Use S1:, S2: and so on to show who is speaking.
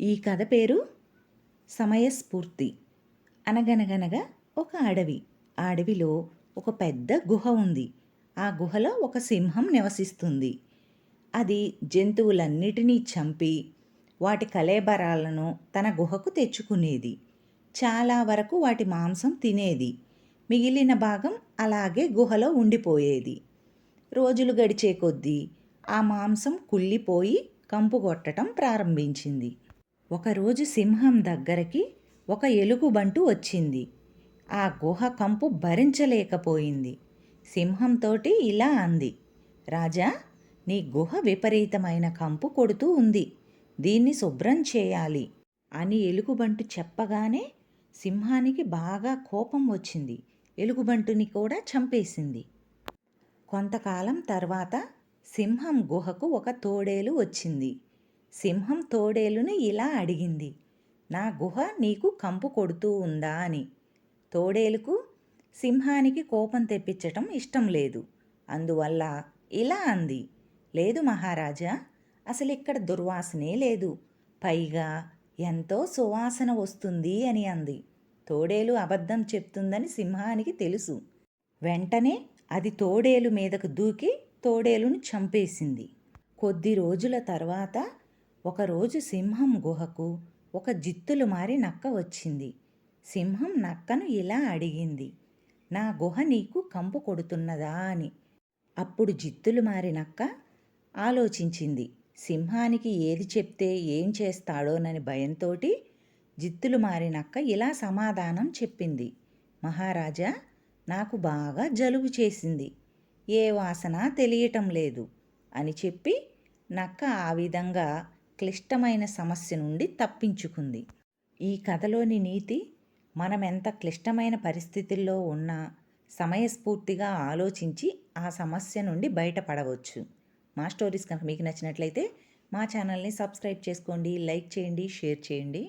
S1: ఈ కథ పేరు సమయస్ఫూర్తి. అనగనగనగా ఒక అడవి. ఆ అడవిలో ఒక పెద్ద గుహ ఉంది. ఆ గుహలో ఒక సింహం నివసిస్తుంది. అది జంతువులన్నిటినీ చంపి వాటి కలేబరాలను తన గుహకు తెచ్చుకునేది. చాలా వరకు వాటి మాంసం తినేది. మిగిలిన భాగం అలాగే గుహలో ఉండిపోయేది. రోజులు గడిచే కొద్దీ ఆ మాంసం కుళ్ళిపోయి కంపు కొట్టడం ప్రారంభించింది. ఒకరోజు సింహం దగ్గరికి ఒక ఎలుగుబంటు వచ్చింది. ఆ గుహ కంపు భరించలేకపోయింది. సింహంతోటి ఇలా అంది. రాజా నీ గుహ విపరీతమైన కంపు కొడుతూ ఉంది. దీన్ని శుభ్రం చేయాలి అని ఎలుగుబంటు చెప్పగానే సింహానికి బాగా కోపం వచ్చింది. ఎలుగుబంటుని కూడా చంపేసింది. కొంతకాలం తర్వాత సింహం గుహకు ఒక తోడేలు వచ్చింది. సింహం తోడేలుని ఇలా అడిగింది. నా గుహ నీకు కంపు కొడుతూ ఉందా అని. తోడేలుకు సింహానికి కోపం తెప్పించటం ఇష్టం లేదు. అందువల్ల ఇలా అంది. లేదు మహారాజా అసలు ఇక్కడ దుర్వాసనే లేదు. పైగా ఎంతో సువాసన వస్తుంది అని అంది. తోడేలు అబద్ధం చెప్తుందని సింహానికి తెలుసు. వెంటనే అది తోడేలు మీదకు దూకి తోడేలును చంపేసింది. కొద్ది రోజుల తర్వాత ఒకరోజు సింహం గుహకు ఒక జిత్తులు మారి నక్క వచ్చింది. సింహం నక్కను ఇలా అడిగింది నా గుహ నీకు కంపు కొడుతున్నదా? అని. అప్పుడు జిత్తులు మారి నక్క ఆలోచించింది సింహానికి ఏది చెప్తే ఏం చేస్తాడోనని భయంతోటి జిత్తులు మారినక్క ఇలా సమాధానం చెప్పింది. మహారాజా నాకు బాగా జలుబు చేసింది ఏ వాసన తెలియటం లేదు అని చెప్పి నక్క ఆ విధంగా క్లిష్టమైన సమస్య నుండి తప్పించుకుంది. ఈ కథలోని నీతి మనం ఎంత క్లిష్టమైన పరిస్థితుల్లో ఉన్నా సమయస్ఫూర్తిగా ఆలోచించి ఆ సమస్య నుండి బయటపడవచ్చు. మా స్టోరీస్ కనుక మీకు నచ్చినట్లయితే మా ఛానల్ని సబ్స్క్రైబ్ చేసుకోండి లైక్ చేయండి షేర్ చేయండి.